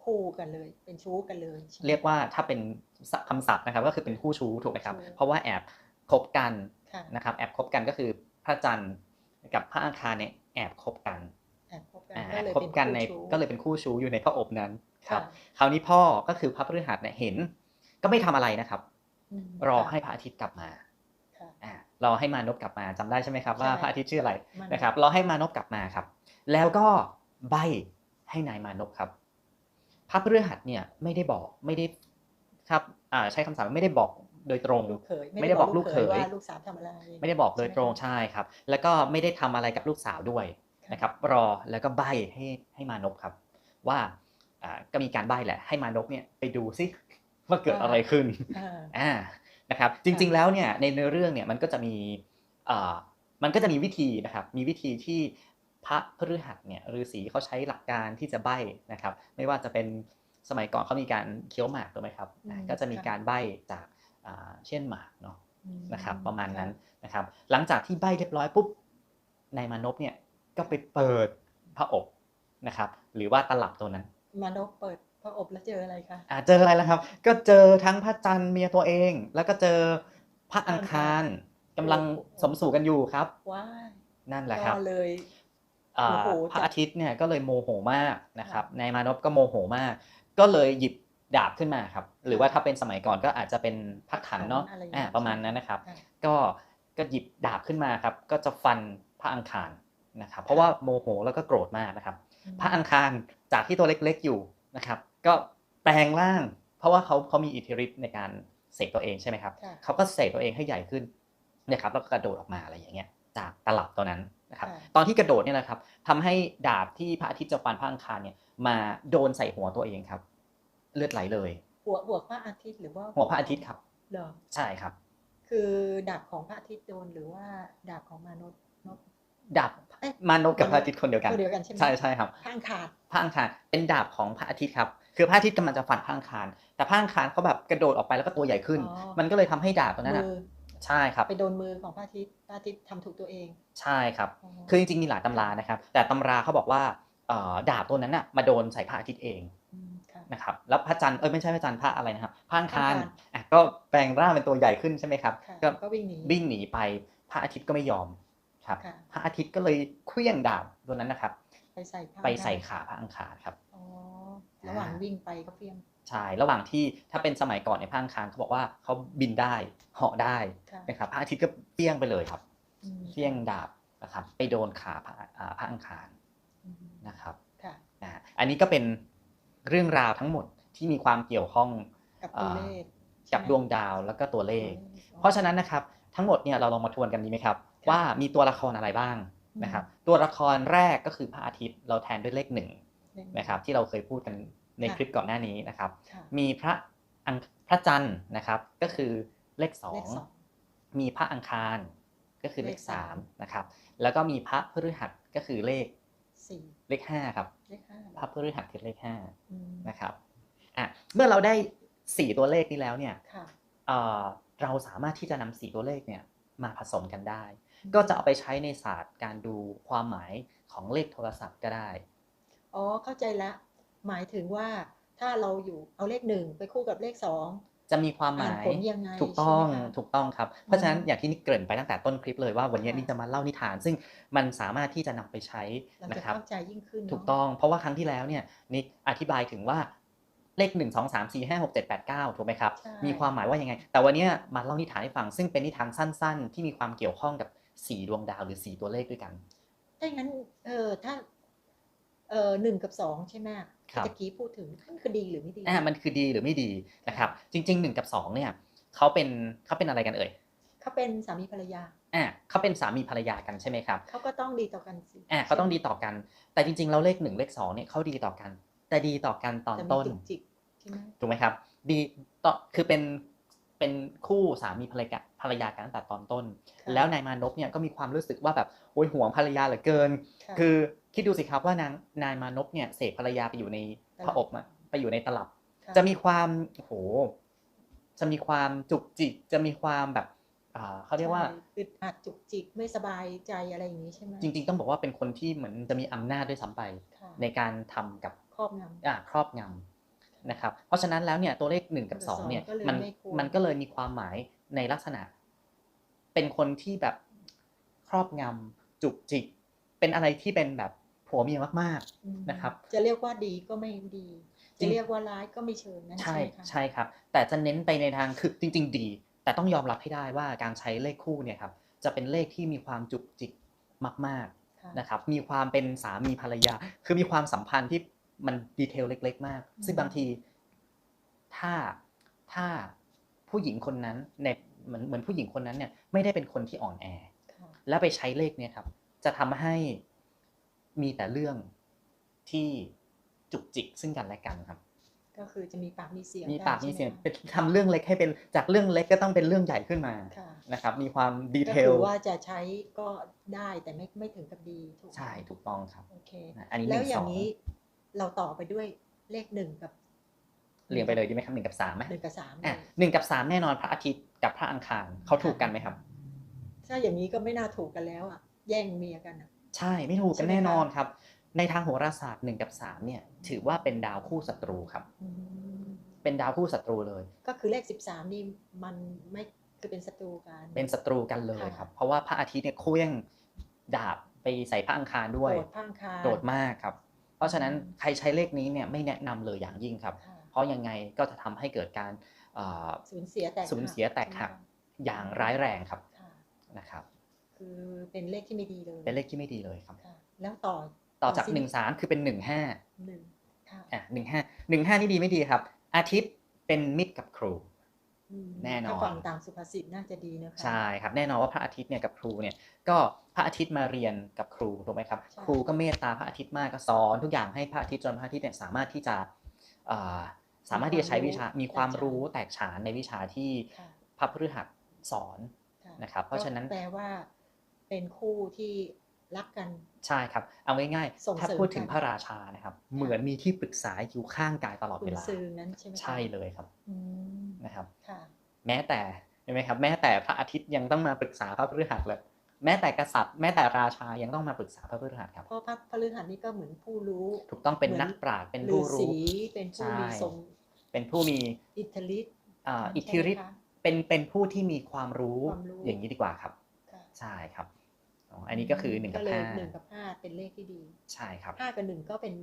Speaker 2: คู่กันเลย เป็นชู้กันเลยใช่ไหม
Speaker 1: เรียกว่าถ้าเป็นคำศัพท์นะครับ ก็คือเป็นคู่ชู้ถูกไหมครับ
Speaker 2: ชู้
Speaker 1: เพราะว่าแอบคบกัน
Speaker 2: ค่ะ
Speaker 1: นะครับ แอบคบกันก็คือพระจันทร์กับพระอังคารเนี่ยแอบคบกัน
Speaker 2: แอบคบกัน
Speaker 1: อ่า
Speaker 2: ก็เลย
Speaker 1: คบ
Speaker 2: เป็น
Speaker 1: กัน
Speaker 2: คู่
Speaker 1: ใน
Speaker 2: ชู้
Speaker 1: ก็เลยเป็นคู่ชู้อยู่ในพระอบนั้นครับ
Speaker 2: ค่ะ
Speaker 1: คราวนี้พ่อก็คือพระพฤหัสเนี่ยเห็น ก็ไม่ทำอะไรนะครับ
Speaker 2: ม
Speaker 1: รอ
Speaker 2: ค่ะ
Speaker 1: ให้พระอาทิตย์กลับมา
Speaker 2: ค่ะ
Speaker 1: อ่ารอให้มานพกลับมาจำได้ใช่ไหมครับว่า
Speaker 2: ใช่
Speaker 1: พระอาทิตย์ชื่ออะไร
Speaker 2: มัน
Speaker 1: นะครับรอให้มานพกลับมาครับ แล้วก็ใบให้นายมานพครับ พระพฤหัสเนี่ยไม่ได้บอกไม่ได้ครับอ่าใช้คำสั่งไม่ได้บอกโดยตรง
Speaker 2: ลูกเขย
Speaker 1: ไม่ได้บอกลูกเขย
Speaker 2: ว่าลูกสาวทำอะไร
Speaker 1: ไม่ได้บอกโดยตรง
Speaker 2: ใช่ไหมคะ
Speaker 1: ใช่ครับ แล้วก็ไม่ได้ทำอะไรกับลูกสาวด้วย นะครับรอแล้วก็ใบให้ให้มานพครับว่าอ่าก็มีการใบแหละ ให้มานพเนี่ยไปดูซิว่าเกิดอะไรขึ้น
Speaker 2: อ่า
Speaker 1: อ่านะครับ จริง ๆแล้วเนี่ยในเนื้อเรื่องเนี่ยมันก็จะมีเอ่อมันก็จะมีวิธีนะครับ มีวิธีที่พระพฤหัสเนี่ยฤาษีเขาใช้หลักการที่จะใบ้นะครับ ไม่ว่าจะเป็นสมัยก่อนเขามีการเคี้ยวหมากถูกไหมครับอ่าก็จะมีการใบ้จากอ่าเช่นหมากเนาะ
Speaker 2: อืม
Speaker 1: นะครับ ประมาณนั้น
Speaker 2: ค่
Speaker 1: นะครับ หลังจากที่ใบ้เรียบร้อยปุ๊บนายมานพเนี่ย ก็ไปเปิดพระอบนะครับ หรือว่าตลับตัวนั้น
Speaker 2: มานพเปิดพระอบแล้วเจออะไรคะ
Speaker 1: อ่าเจออะไรแล้วครับ ก็เจอทั้งพระจันทร์เมียตัวเอง แล้วก็เจอพระอังคารกำลังสมสู่กันอยู่ครับ
Speaker 2: ว้าย
Speaker 1: นั่นแหละครับ
Speaker 2: ก็เลย
Speaker 1: อ่า
Speaker 2: โมโห
Speaker 1: พระ
Speaker 2: จัด
Speaker 1: อาทิตย์เนี่ยก็เลยโมโหมากนะครับ
Speaker 2: ค่ะ
Speaker 1: นายมานพก็โมโหมาก ก็เลยหยิบดาบขึ้นมาครับ หรือว่าถ้าเป็นสมัยก่อนก็อาจจะเป็นพระขันเนาะ
Speaker 2: อะไรอย่ง
Speaker 1: อ่า
Speaker 2: เงี้ย
Speaker 1: ประมาณนั้นนะครับ
Speaker 2: ค่ะ
Speaker 1: ก็ก็หยิบดาบขึ้นมาครับ ก็จะฟันพระอังคาร นะครับเพราะว่าโมโหแล้วก็โกรธมากนะครับ พระอังคารจากที่ตัวเล็กๆอยู่นะครับ ก็แปลงร่าง เพราะว่าเขาเขามีอิทธิฤทธิ์ในการเสกตัวเองใช่ไหมครับ
Speaker 2: ค่ะ
Speaker 1: เขาก็เสกตัวเองให้ใหญ่ขึ้นนะครับแล้วก็กระโดดออกมาอะไรอย่างเงี้ยจากตลับตัวนั้นนะครับ
Speaker 2: ค่ะ
Speaker 1: ตอนที่กระโดดเนี่ยนะครับทำให้ดาบที่พระอาทิตย์จะฟันพระอังคารเนี่ยมาโดนใส่หัวตัวเองครับ เลือดไหลเลย
Speaker 2: หัวหัวพระอาทิตย์หรือว่า
Speaker 1: หัวพระอาทิตย์ครับ
Speaker 2: เหรอ
Speaker 1: ใช่ครับ
Speaker 2: คือดาบของพระอาทิตย์โดนหรือว่าดาบของมนุษย์นพ
Speaker 1: ดาบ
Speaker 2: เอ๊ะ
Speaker 1: มานพกับพระอาทิตย์คนเดียวกัน
Speaker 2: คนเดียวกันใช่ไหม
Speaker 1: ใช่ใช่ครับ
Speaker 2: ข้างขาด
Speaker 1: พระอังคารเป็นดาบของพระอาทิตย์ครับ คือพระอาทิตย์กำลังจะฟันพระอังคาร แต่พระอังคารเขาแบบกระโดดออกไปแล้วก็ตัวใหญ่ขึ้น
Speaker 2: อ๋อ
Speaker 1: มันก็เลยทำให้ดาบตัวนั้น
Speaker 2: มื
Speaker 1: อะ
Speaker 2: อ
Speaker 1: ใช่ครับ
Speaker 2: ไปโดนมือของพระอาทิตย์พระอาทิตย์ทำถูกตัวเอง
Speaker 1: ใช่ครับ
Speaker 2: อ๋อ
Speaker 1: คือจริงๆมีหลายตำรานะครับ แต่ตำราเขาบอกว่าเอ่อดาบตัวนั้นน่ะมาโดนใส่พระอาทิตย์เอง
Speaker 2: มค่ะ
Speaker 1: นะครับแล้วพระจันทร์เออไม่ใช่พระจันทร์พระอะไรนะครับพระอังคาร
Speaker 2: พระอังคาร
Speaker 1: อะก็แปลงร่างเป็นตัวใหญ่ขึ้นใช่ไหมครับ
Speaker 2: ค่ะ
Speaker 1: ก็
Speaker 2: ก็วิ่งหนี
Speaker 1: วิ่งหนีไปพระอาทิตย์ก็ไม่ยอม ครับ
Speaker 2: ค่ะ
Speaker 1: พระอาทิตย์ก็เลยเคลื่องดาบตัวนั้นนะครับ
Speaker 2: ไปใส่ผ้า
Speaker 1: ไปใส่ขาพระอังคารครับ
Speaker 2: อ๋อระหว่างวิ่งไปก็เฟี้ยง
Speaker 1: ใช่ระหว่างที่ถ้าเป็นสมัยก่อนในยพระอังคารเขาบอกว่าเขาบินได้เหาะได้
Speaker 2: ค่ะ
Speaker 1: นะครับพระอาทิตย์ก็เปี้ยงไปเลยครับ
Speaker 2: อืม
Speaker 1: เปี้ยงดาบนะครับ ไปโดนขาพระอ่าพระอังคาร
Speaker 2: อืม
Speaker 1: นะครับ
Speaker 2: ค่ะ
Speaker 1: อ่าอันนี้ก็เป็นเรื่องราวทั้งหมดที่มีความเกี่ยวข้อง
Speaker 2: กับตัวเลข
Speaker 1: กับ
Speaker 2: ใช่ไหม
Speaker 1: ดวงดาวแล้วก็ตัวเลข
Speaker 2: ตัว
Speaker 1: เพราะฉะนั้นนะครับ ทั้งหมดเนี่ยเราลองมาทวนกันดีไหมครับ
Speaker 2: ค่ะ
Speaker 1: ว่ามีตัวละครอะไรบ้างนะครับ ตัวละครแรกก็คือพระอาทิตย์เราแทนด้วยเลขหนึ่ง
Speaker 2: เลข
Speaker 1: นะครับ ที่เราเคยพูดกันใน
Speaker 2: ค่ะ
Speaker 1: คลิปก่อนหน้านี้นะครับ
Speaker 2: ค่ะ
Speaker 1: มีพระอังพระจันทร์นะครับ ก็คือเลขสอ
Speaker 2: เล
Speaker 1: ง
Speaker 2: ขสอง
Speaker 1: มีพระอังคารก็คือเลข
Speaker 2: เลขสา
Speaker 1: สามมนะครับ แล้วก็มีพระพฤหัสก็คือเลข
Speaker 2: สี่
Speaker 1: เลขห้าครับ
Speaker 2: เลขห้า
Speaker 1: พระพฤหัสคือเลขห้า
Speaker 2: อืม
Speaker 1: นะครับอะเมื่อเราได้สี่ตัวเลขนี้แล้วเนี่ย
Speaker 2: ค่ะ
Speaker 1: เอ่อเราสามารถที่จะนำสี่ตัวเลขเนี่ยมาผสมกันได้ ก็จะเอาไปใช้ในศาสตร์การดูความหมายของเลขโทรศัพท์ก็ได้
Speaker 2: อ๋อเข้าใจละ หมายถึงว่าถ้าเราอยู่เอาเลขหนึ่งไปคู่กับเลขสอง
Speaker 1: จะมีความหมาย
Speaker 2: อ่านผลยังไง
Speaker 1: ถูกต้อง
Speaker 2: ใช่ไหมคะ
Speaker 1: ถูกต้องครับ เพราะฉะนั้น
Speaker 2: อืม
Speaker 1: อย่างที่นิกเกริ่นไปตั้งแต่ต้นคลิปเลยว่าวันนี้
Speaker 2: ค่ะ
Speaker 1: นี่จะมาเล่านิทาน ซึ่งมันสามารถที่จะนำไปใช้
Speaker 2: เรา
Speaker 1: นะ
Speaker 2: จะ
Speaker 1: ครับ
Speaker 2: เข้าใจยิ่งขึ้นเนะ
Speaker 1: ถูกต้อง เพราะว่าครั้งที่แล้วเนี่ยนิกอธิบายถึงว่าเลข1 2 3 4 5 6 7 8 9ถูกไหมครับ
Speaker 2: ใช่
Speaker 1: มีความหมายว่ายังไง แต่วันเนี้ยมาเล่านิทานให้ฟัง ซึ่งเป็นนิทานสั้น ๆ ที่มีความเกี่ยวข้องกับ สี่ดวงดาวหรือสี่ตัวเลขด้วยกัน
Speaker 2: ถ้าอย่างนั้นเออถ้าเออหนึ่งกับสองใช่ไหม
Speaker 1: ครับ
Speaker 2: ตะกี้พูดถึงมันคือดีหรือไม่ดี
Speaker 1: อ่ามันคือดีหรือไม่ดีนะครับ จริงๆ1กับ2เนี่ยเขาเป็นเขาเป็นอะไรกันเอ่ย
Speaker 2: เขาเป็นสามีภรรยา
Speaker 1: อ่าเขาเป็นสามีภรรยากันใช่ไหมครับ
Speaker 2: เขาก็ต้องดีต่อกันสิ
Speaker 1: อ่าเขาต้องดีต่อกัน แต่จริงๆแล้วเลข1เลข2เนี่ยเขาดีต่อกัน แต่ดีต่อกันตอน
Speaker 2: แต่มี
Speaker 1: ต้น
Speaker 2: จุกจิกใช่ไหม
Speaker 1: ถูกไหมครับ ดีต่อคือเป็นเป็นคู่สามีภรรยาภ รรยากันตั้งแต่ตอนต้น
Speaker 2: ค่ะ
Speaker 1: แล้วนายมานพเนี่ยก็มีความรู้สึกว่าแบบโอยห่วงภรรยาเหลือเกินะคือคิดดูสิครับว่านางนายมานพเนี่ยเสกภรรยาไปอยู่ในพระอบอะไปอยู่ในตลับ
Speaker 2: ค่
Speaker 1: จะมีความโอ้โหจะมีความจุกจิกจะมีความแบบอ่าเขาเรียกว่า
Speaker 2: ใช่อึดอัดจุกจิกไม่สบายใจอะไรอย่างนี้ใช่ไหม
Speaker 1: จริง ๆ ต้องบอกว่าเป็นคนที่เหมือนจะมีอำนาจด้วยซ้ำไป
Speaker 2: ค่ะ
Speaker 1: ในการทำกับ
Speaker 2: ครอบงำ
Speaker 1: อ่าครอบงำนะครับเพราะฉะนั้นแล้วเนี่ยตัวเลขหนึ่งกับ
Speaker 2: กับ
Speaker 1: สองเนี่ย
Speaker 2: สองก็เลย
Speaker 1: มัน
Speaker 2: ไม่ควร
Speaker 1: มันก็เลยมีความหมายในลักษณะ เป็นคนที่แบบครอบงำจุกจิก เป็นอะไรที่เป็นแบบผัวเมียมาก
Speaker 2: อืม
Speaker 1: นะครับ
Speaker 2: จะเรียกว่าดีก็ไม่ดี
Speaker 1: จริ
Speaker 2: จะ
Speaker 1: ง
Speaker 2: เรียกว่าร้ายก็ไม่เชิงนั่น
Speaker 1: ๆ
Speaker 2: ใช่
Speaker 1: ใช่
Speaker 2: ไหมคะ
Speaker 1: ใช่ครับ แต่จะเน้นไปในทางคือจริง ๆ ดี แต่ต้องยอมรับให้ได้ว่าการใช้เลขคู่เนี่ยครับจะเป็นเลขที่มีความจุกจิกมาก
Speaker 2: ค่ะ
Speaker 1: ๆนะครับ มีความเป็นสามีภรรยา คือมีความสัมพันธ์ที่มันดีเทลเล็ก ๆ มาก ซึ่งบางทีถ้าถ้าผู้หญิงคนนั้นใน เหมือนเหมือนผู้หญิงคนนั้นเนี่ยไม่ได้เป็นคนที่อ่อนแอ
Speaker 2: ค่ะ
Speaker 1: แล้วไปใช้เลขเนี่ยครับ จะทำให้มีแต่เรื่องที่จุกจิกซึ่งกันและกันครับ
Speaker 2: ก็คือจะมีปากมีเสียง
Speaker 1: มี
Speaker 2: ได้
Speaker 1: ปากมี
Speaker 2: ใช่ไห
Speaker 1: เสียง
Speaker 2: คะ
Speaker 1: เป็นทำเรื่องเล็กให้เป็นจากเรื่องเล็กก็ต้องเป็นเรื่องใหญ่ขึ้นมา
Speaker 2: ค่ะ
Speaker 1: นะครับ มีความดี
Speaker 2: ก็
Speaker 1: เท
Speaker 2: คื
Speaker 1: ล
Speaker 2: อว่าจะใช้ก็ได้แต่ไม่ไม่ถึงกับดีถูกไหม
Speaker 1: ใช่ถูกต้องครับ
Speaker 2: โอเค
Speaker 1: นะอันนี้ห
Speaker 2: แล้ว
Speaker 1: นึ่ง
Speaker 2: อ
Speaker 1: ส
Speaker 2: ย่า
Speaker 1: องง
Speaker 2: นี้เราต่อไปด้วยเลขหนึ่งกับ
Speaker 1: เรียงไปเลยดีไหมครับหนึ่งกับสามไหม
Speaker 2: หนึ่งกับสาม
Speaker 1: อะ
Speaker 2: เลย
Speaker 1: หนึ่งกับสามแน่นอนพระอาทิตย์กับพระอังคารเขาถูกกันไหมครับ
Speaker 2: ถ้าอย่างนี้ก็ไม่น่าถูกกันแล้วอะ แย่งเมียกันอะ
Speaker 1: ใช่ไม่ถูกกัน
Speaker 2: ใช่ไหม
Speaker 1: แน่นอน
Speaker 2: คะ
Speaker 1: ครับ ในทางโหราศาสตร์หนึ่งกับสามเนี่ย ถือว่าเป็นดาวคู่ศัตรูครับ
Speaker 2: อืม
Speaker 1: เป็นดาวคู่ศัตรูเลย
Speaker 2: ก็คือเลขสิบสามนี่มันไม่คือเป็นศัตรูกัน
Speaker 1: เป็นศัตรูกันเลย
Speaker 2: ค่ะ
Speaker 1: ครับ เพราะว่าพระอาทิตย์เนี่ยเคลื่องดาบไปใส่พระอังคารด้วย
Speaker 2: โกรธพังคาร
Speaker 1: โกรธมากครับ เพราะฉะนั้น
Speaker 2: อืม
Speaker 1: ใครใช้เลขนี้เนี่ยไม่แนะนำเลยอย่างยิ่งครับ
Speaker 2: ค่ะ
Speaker 1: เพราะยังไงก็จะทำให้เกิดการเอ่อ
Speaker 2: สูญเสียแตก
Speaker 1: สูญเสียแตกหัก
Speaker 2: ใช่ไหมคะ
Speaker 1: อย่างร้ายแรงครับ
Speaker 2: ค่ะ
Speaker 1: นะครับ
Speaker 2: คือเป็นเลขที่ไม่ดีเลย
Speaker 1: เป็นเลขที่ไม่ดีเลยครับ
Speaker 2: ค่ะแล้วต่อ
Speaker 1: ต่อจาก
Speaker 2: สิ
Speaker 1: หนึ่งสามคือเป็นหนึ่งห้า
Speaker 2: หนึ่งค่ะ
Speaker 1: อะหนึ่งห้าหนึ่งห้านี่ดีไม่ดีครับ อาทิตย์เป็นมิตรกับครู
Speaker 2: อืม
Speaker 1: แน่นอน
Speaker 2: ถ้าฟังตามสุภาษิตน่าจะดีนะคะ
Speaker 1: ใช่ครับแน่นอนว่าพระอาทิตย์เนี่ยกับครูเนี่ยก็พระอาทิตย์มาเรียนกับครูถูกไหมครับ
Speaker 2: ใช่
Speaker 1: ครูก็เมตตาพระอาทิตย์มากก็สอนทุกอย่างให้พระอาทิตย์จนพระอาทิตย์เนี่ยสามารถที่จะเอ่อ สามารถที่จะใช้วิชามีความรู้แตกฉานในวิชาที่
Speaker 2: ค่ะ
Speaker 1: พระพฤหัสสอน
Speaker 2: ค่ะ
Speaker 1: นะครับ เพราะฉะนั้น
Speaker 2: ก็แปลว่าเป็นคู่ที่รักกัน
Speaker 1: ใช่ครับ เอาง่าย
Speaker 2: ส่ง
Speaker 1: ๆถ้า
Speaker 2: เสริม
Speaker 1: พูดถึง
Speaker 2: กัน
Speaker 1: พระราชานะครับ เหมือนมีที่ปรึกษาอยู่ข้างกายตลอด
Speaker 2: คุ
Speaker 1: เว
Speaker 2: ณ
Speaker 1: ลา
Speaker 2: ซื้อนั้นใช่ไหมคะ
Speaker 1: ใช่เลยครับ
Speaker 2: อืม
Speaker 1: นะครับ
Speaker 2: ค่ะ
Speaker 1: แม้แต่เห็นไหมครับ แม้แต่พระอาทิตย์ยังต้องมาปรึกษาพระพฤหัสเลยแม้แต่กษัตริย์ แม้แต่ราชายังต้องมาปรึกษาพระพฤหัสครับ
Speaker 2: เพราะพระพฤหัสนี่ก็เหมือนผู้รู้
Speaker 1: ถูกต้องเป็น
Speaker 2: เหมือน
Speaker 1: นักปราชญ์เป็น
Speaker 2: ฤา
Speaker 1: ผู้
Speaker 2: ษี
Speaker 1: รู้
Speaker 2: เป็นผู้
Speaker 1: ใช่
Speaker 2: มีทรง
Speaker 1: เป็นผู้มี
Speaker 2: อิทธิฤทธิ์
Speaker 1: อ่า
Speaker 2: ใช่
Speaker 1: อิทธิฤทธิ์
Speaker 2: ไหมคะ
Speaker 1: เป็นเป็นผู้ที่มีความรู้
Speaker 2: ความรู้
Speaker 1: อย่างนี้ดีกว่าครับ
Speaker 2: ค่ะ
Speaker 1: ใช่ครับอ๋ออันนี้ก็คือหนึ่งกับ
Speaker 2: เลย
Speaker 1: ห้า
Speaker 2: หนึ่งกับห้าเป็นเลขที่ดี
Speaker 1: ใช่ครับ
Speaker 2: ห้ากับหนึ่งก็เป็น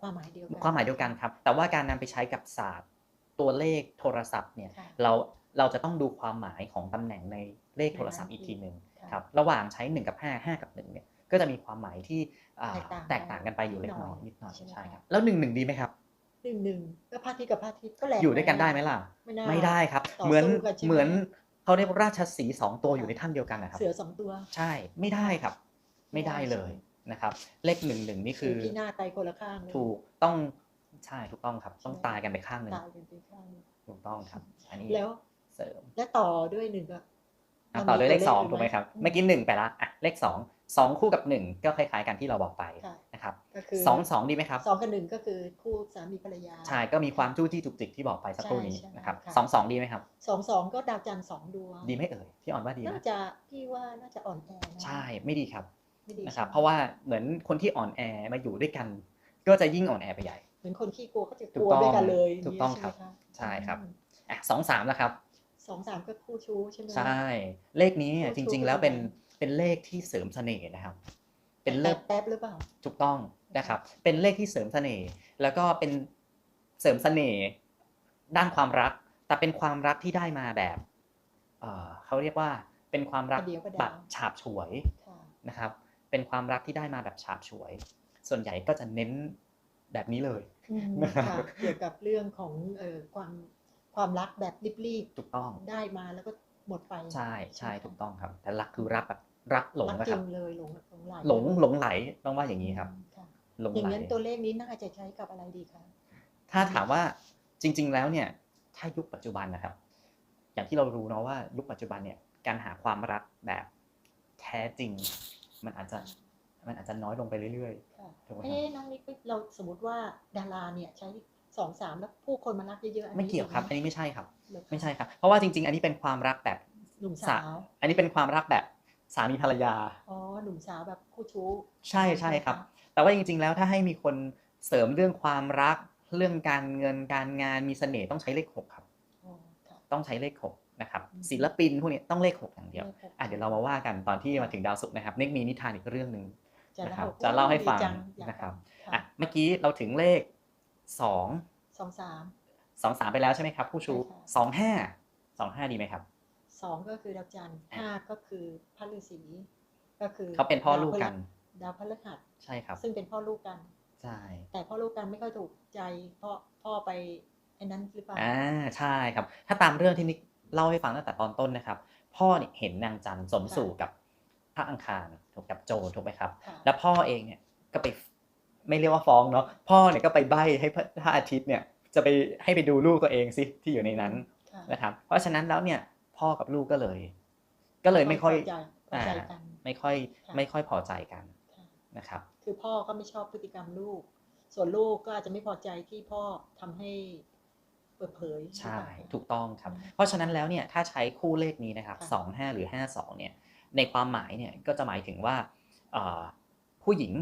Speaker 2: ความหมายเดียวกัน
Speaker 1: ความหมายเดียวกันครับ แต่ว่าการนำไปใช้กับศาสตร์ ตัวเลขโทรศัพท์เนี่ย
Speaker 2: ค่ะ
Speaker 1: เราเราจะต้องดูความหมายของตำแหน่งในเลขโทรศัพท์
Speaker 2: ในนั้น
Speaker 1: อีกทีหนึ่ง
Speaker 2: ค่ะ
Speaker 1: ครับ ระหว่างใช้ 1 กับ 5 5 กับ1เนี่ย ก็จะมีความหมายที่อ่า
Speaker 2: แตกต่าง
Speaker 1: แตกต่างกันไปอยู่
Speaker 2: นิ
Speaker 1: เล็
Speaker 2: ด
Speaker 1: ก
Speaker 2: หน่
Speaker 1: น้
Speaker 2: อ
Speaker 1: อยยนิดหน่อย
Speaker 2: ใช่ไหม
Speaker 1: ใช่
Speaker 2: คะ
Speaker 1: ครับแล้วหนึ่งหนึ่งดีไหมครับ
Speaker 2: หนึ่งหนึ่งก็พระอาทิตย์กับพระอาทิตย์ก็แหลก
Speaker 1: อยู่ด้วยกันได้ไหมล่ะ
Speaker 2: ไม่ได้
Speaker 1: ไม่ได้ครับ
Speaker 2: ต่อ
Speaker 1: เหมือน
Speaker 2: สู้กันใช่ไหม
Speaker 1: เหมือนเขาเรียกว่าราชสีห์สองตัวอยู่ในถ้ำเดียวกันนะครับ
Speaker 2: เสือสองตัว
Speaker 1: ใช่ ไม่ได้ครับ ไม่ได้
Speaker 2: ไม่ได้
Speaker 1: เลย
Speaker 2: ใช่ไหม
Speaker 1: นะครับ เลขหนึ่งหนึ่งนี่คือ
Speaker 2: พี่หน้าตไปคนละข้างเลย
Speaker 1: ถูกต้องใช่ถูกต้องครับ ต้อง
Speaker 2: ใช่ไหม
Speaker 1: ตายกันไปข้างหนึ่ง
Speaker 2: ตายกันไปข้างหนึ่ง
Speaker 1: ถูกต้องครับ อันนี้
Speaker 2: แล้ว
Speaker 1: เสริม
Speaker 2: และต่อด้วยหนึ่งก็
Speaker 1: อะต่อด้วยเลขสอง
Speaker 2: มันมี
Speaker 1: ถูกไหมครับ
Speaker 2: อืม
Speaker 1: เมื่อกี้หนึ่งไปละอะเลขสอง สองคู่กับหนึ่งก็คล้ายๆกันที่เราบอกไป
Speaker 2: ค่ะ
Speaker 1: นะครับ
Speaker 2: ก็คือ
Speaker 1: สองสองดีไหมครับ
Speaker 2: สองกับหนึ่งก็คือคู่สามีภรรยา
Speaker 1: ใช่ก็มีความจู้จี้จุกจิกที่บอกไปสักครู่นี้
Speaker 2: ใช่ใช่
Speaker 1: นะครับ
Speaker 2: ค่ะ
Speaker 1: สองสองดีไหมครับ
Speaker 2: สองสองก็ดาวจันทร์สองดวง
Speaker 1: ดีไหมเอ่ยพี่อ่อนว่าดี
Speaker 2: น่า
Speaker 1: นะ
Speaker 2: จะพี่ว่าน่าจะอ่อนแอนะ
Speaker 1: ใช่ไม่ดีครับ
Speaker 2: ไม่ดี
Speaker 1: นะครับ
Speaker 2: ใช่ไหม
Speaker 1: เพราะว่าเหมือนคนที่อ่อนแอมาอยู่ด้วยกัน ก็จะยิ่งอ่อนแอไปใหญ่
Speaker 2: เหมือนคนขี้กลัวเขาจะก
Speaker 1: ถู
Speaker 2: ลั
Speaker 1: ก
Speaker 2: ว
Speaker 1: ต้อง
Speaker 2: ด้วยกันเลย
Speaker 1: ถูกต้อง
Speaker 2: ย่า
Speaker 1: ครับ
Speaker 2: ใช่ไหมะ
Speaker 1: ใช่ครับ
Speaker 2: อืม
Speaker 1: อะสองสามแล้วครับ
Speaker 2: สองสามก็คู่ชู้ใช่ไหม
Speaker 1: ใช่ เลขนี้เนี่ยจ
Speaker 2: คู่
Speaker 1: ริง
Speaker 2: ชู้
Speaker 1: ๆแล้วเป็น
Speaker 2: ยังไง
Speaker 1: เป็นเลขที่เสริมเสน่ห์นะครับ เป็นเล
Speaker 2: แป๊
Speaker 1: ข
Speaker 2: บแป๊บหรือเปล่า
Speaker 1: ถูกต้องนะครับ เป็นเลขที่เสริมเสน่ห์แล้วก็เป็นเสริมเสน่ห์ด้านความรัก แต่เป็นความรักที่ได้มาแบบเอ่อเขาเรียกว่าเป็นความรัก
Speaker 2: ประเดี๋ยวประดาว
Speaker 1: แบบฉาบฉวย
Speaker 2: ค่ะ
Speaker 1: นะครับ เป็นความรักที่ได้มาแบบฉาบฉวย ส่วนใหญ่ก็จะเน้นแบบนี้เลย
Speaker 2: อืม
Speaker 1: นะครับ
Speaker 2: ค่ะเกี่ยวกับเรื่องของเอ่อความความรักแบบรีบ
Speaker 1: ถูกต้อง
Speaker 2: ๆได้มาแล้วก็หมดไป
Speaker 1: ใช่ใช่
Speaker 2: ไหมคะ
Speaker 1: ถูกต้องครับ แต่รักคือรักแบบ รักหลง
Speaker 2: รัก
Speaker 1: นะ
Speaker 2: จ
Speaker 1: ค
Speaker 2: ริ
Speaker 1: รับ
Speaker 2: งเลยหลงหลงไหล
Speaker 1: หลงหลงไหลต้องว่าอย่างนี้ครับ
Speaker 2: ค่ะ
Speaker 1: หลง
Speaker 2: อย่าง
Speaker 1: ไหล
Speaker 2: นั้นตัวเลขนี้น่าจะใช้กับอะไรดีคะ
Speaker 1: ถ้าถามว่าจริง ๆ แล้วเนี่ย ถ้ายุคปัจจุบันนะครับ อย่างที่เรารู้เนาะว่ายุคปัจจุบันเนี่ยการหาความรักแบบแท้จริง มันอาจจะมันอาจจะน้อยลงไปเรื่อย
Speaker 2: ค่ะ
Speaker 1: ถูกไหมครับ
Speaker 2: เอ๊ะน้องนิกเราสมมติว่าดาราเนี่ยใช้สองสามแล้วผู้คนมารักเยอะๆอัน
Speaker 1: ๆไม่
Speaker 2: นี้
Speaker 1: เกี่ยวครับ
Speaker 2: จ
Speaker 1: อัน
Speaker 2: ริงห
Speaker 1: นี้ไม่ใช่ครับ
Speaker 2: หรือคะ
Speaker 1: ไม่ใช่ครับ เพราะว่าจริง ๆ อันนี้เป็นความรักแบบ
Speaker 2: หนุ่ม
Speaker 1: สา
Speaker 2: สาว
Speaker 1: อันนี้เป็นความรักแบบ สามีภรรยา
Speaker 2: อ๋อ หนุ่มสาวแบบคู่ชู้
Speaker 1: ใช่ใช่ครับ
Speaker 2: ไหมะ
Speaker 1: แต่ว่าจริง ๆ แล้วถ้าให้มีคนเสริมเรื่องความรัก เรื่องการเงินการงานมีเสน่ห์ต้องใช้เลขหกครับ
Speaker 2: อ๋อค่ะ
Speaker 1: ต้องใช้เลขหกนะครับ
Speaker 2: อืม
Speaker 1: ศิลปินพวกนี้ต้องเลขหกอย่างเดียว
Speaker 2: เลขหก
Speaker 1: อะเดี๋ยวเรามาว่ากันตอนที่มาถึงดาวศุกร์นะครับเน็กมีนิทานอีกเรื่องหนึ่ง
Speaker 2: จะ
Speaker 1: นะครับ
Speaker 2: เล่า
Speaker 1: จะเล่าให้ฟัง
Speaker 2: ดีจัอยาก
Speaker 1: นะครับ
Speaker 2: ฟัง
Speaker 1: อะเมื่อกี้เราถึงเลขสอง
Speaker 2: สองสาม
Speaker 1: สองสามไปแล้วใช่ไหมครับ ผู้ชู
Speaker 2: ใช่ค่ะ
Speaker 1: สองห้าสองห้าดีไหมครับ
Speaker 2: สองก็คือดาวจันทร์
Speaker 1: อะ
Speaker 2: ห้าก็คือพระฤาษีก็คือ
Speaker 1: เขาเป็นพ่อลูกกัน
Speaker 2: ดาวพฤหัส
Speaker 1: ใช่ครับ
Speaker 2: ซึ่งเป็นพ่อลูกกัน
Speaker 1: ใช่
Speaker 2: แต่พ่อลูกกันไม่ค่อยถูกใจเพราะพ่อไปไอ้นั้นหรือเปล่า
Speaker 1: อ่าใช่ครับ ถ้าตามเรื่องที่นิกเล่าให้ฟังตั้งแต่ตอนต้นนะครับ พ่อเนี่ยเห็นนางจันทร์สมสู่กับพระอังคารถูกกับโจรถูกไหมครับ
Speaker 2: ค่ะ
Speaker 1: แล้วพ่อเองเนี่ยก็ไปไม่เรียกว่าฟ้องเนาะพ่อเนี่ยก็ไปใบ้ให้พระพระอาทิตย์เนี่ยจะไปให้ไปดูลูกตัวเองสิที่อยู่ในนั้น
Speaker 2: ค่ะ
Speaker 1: นะครับ เพราะฉะนั้นแล้วเนี่ย พ่อกับลูกก็เลย ก็เลยไม่ค่อย
Speaker 2: พใจพอใจกัน
Speaker 1: ไม่ค่อย
Speaker 2: ค่ะ
Speaker 1: ไม่ค่อยพอใจกัน
Speaker 2: ค่ะ
Speaker 1: นะครับ
Speaker 2: คือพ่อก็ไม่ชอบพฤติกรรมลูก ส่วนลูกก็อาจจะไม่พอใจที่พ่อทำให้เปิดเผย
Speaker 1: ใช่
Speaker 2: หรือเปล่า
Speaker 1: ถูกต้องครับ
Speaker 2: อืม
Speaker 1: เพราะฉะนั้นแล้วเนี่ยถ้าใช้คู่เลขนี้นะครับ
Speaker 2: ค่ะ
Speaker 1: สองห้าหรือห้าสองเนี่ย ในความหมายเนี่ยก็จะหมายถึงว่าเอ่อผู้หญิง